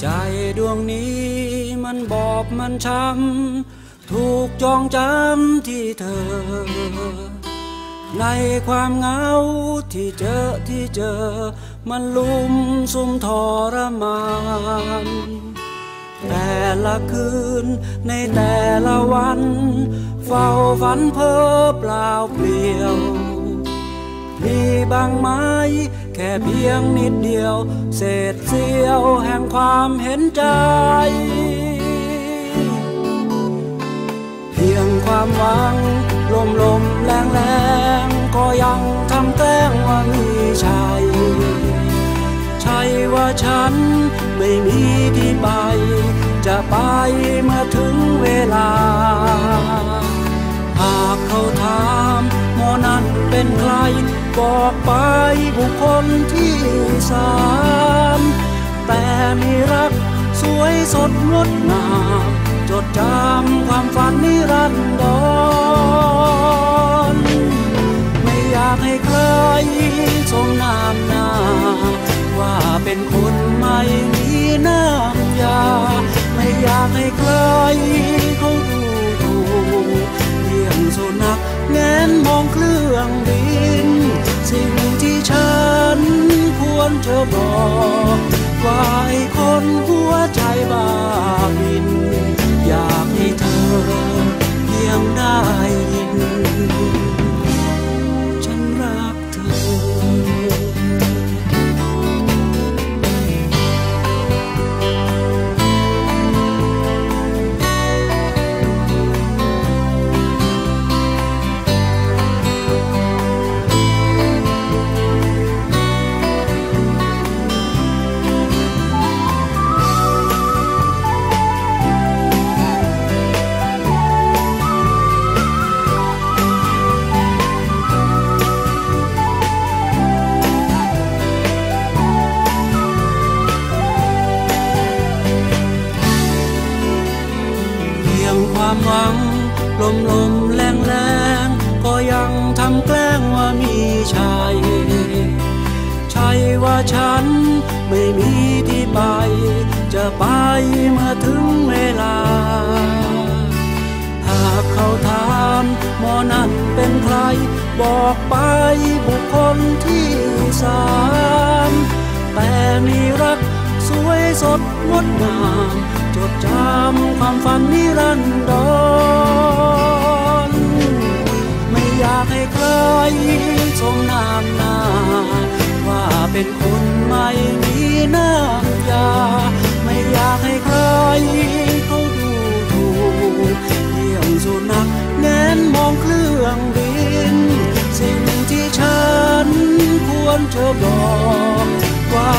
ใจดวงนี้มันบอบมันช้ำถูกจองจำที่เธอ ในความเหงาที่เจอที่เจอ มันลุมซุ่มทรมานแต่ละคืนในแต่ละวัน เฝ้าฝันเพ้อเปล่าเปลี่ยว มีบางไม้ แค่เพียงนิดเดียว เศษเสี้ยวแห่งความเห็นใจ เพียงความหวัง ลมลมแรงแรงก็ยังทำแกล้งว่ามีชัยใช่ว่าฉันไม่มีที่ไป จะไปเมื่อถึงเวลา เป็นใคร บอกไปบุคคลที่สามแต่มีรักสวยสดงดงาม จดจำความฝันนิรันดรไม่อยากให้ใครทรงนามนาว่าเป็นคนไม่มีน้ำยา ไม่อยากให้ใครเขาดูถูกเยี่ยงสุนัขแงนมองเค รื่องบิน สิ่งที่ฉันควรจะบอกว่าไอ้คนหัวใจบ้าบิน วัง ลมลมแรงแรงก็ยังทำแกล้งว่ามีชัยใช่ว่าฉันไม่มีที่ไป จะไปเมื่อถึงเวลา หากเขาถามหมอนั่นเป็นใคร บอกไปบุคคลที่สามแต่มีรักสวยสดงดงาม ดจำความฝันนิรันดรไม่อยากให้ใครทรงนามน้าว่าเป็นคนไม่มีน้ำยา ไม่อยากให้ใครเขาดูถูกเยี่ยงสุนัขแงนมองเครื่องบิน สิ่งที่ฉันควรจะบอกว่า